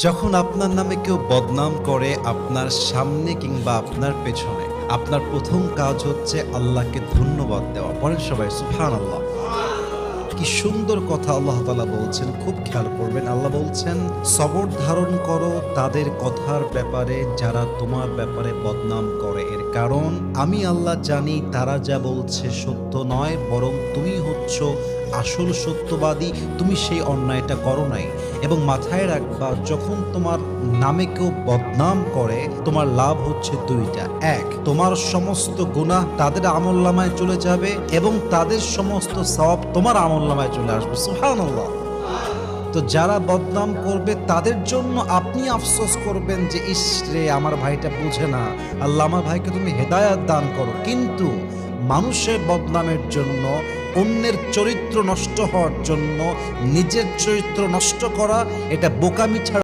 যখন আপনার নামে কেউ বদনাম করে আপনার সামনে কিংবা আপনার পেছনে, আপনার প্রথম কাজ হচ্ছে আল্লাহকে ধন্যবাদ দেওয়া। পরের সবাই সুফান আল্লাহ কি সুন্দর কথা আল্লাহ তালা বলছেন, খুব খেয়াল করবেন। আল্লাহ বলছেন, সবর ধারণ করো তাদের কথার ব্যাপারে যারা তোমার ব্যাপারে বদনাম করে। এর কারণ, আমি আল্লাহ জানি তারা যা বলছে সত্য নয়, বরং তুমি হচ্ছ আসল সত্যবাদী, তুমি সেই অন্যায়টা করো নাই। এবং মাথায় রাখবা, যখন তোমার নামে কেউ বদনাম করে, তোমার লাভ হচ্ছে দুইটা। এক, তোমার সমস্ত গুণা তাদের আমল্লামায় চলে যাবে এবং তাদের সমস্ত সব তোমার আমল্লামায় চলে আসবে। সুহানাল্লাহ তো যারা বদনাম করবে, তাদের জন্য আপনি আফসোস করবেন যে, ইস রে, আমার ভাইটা বুঝে না। আল্লাহ আমার ভাইকে তুমি হেদায়াত দান করো। কিন্তু মানুষের বদনামের জন্য অন্যের চরিত্র নষ্ট হওয়ার জন্য নিজের চরিত্র নষ্ট করা এটা বোকামি ছাড়া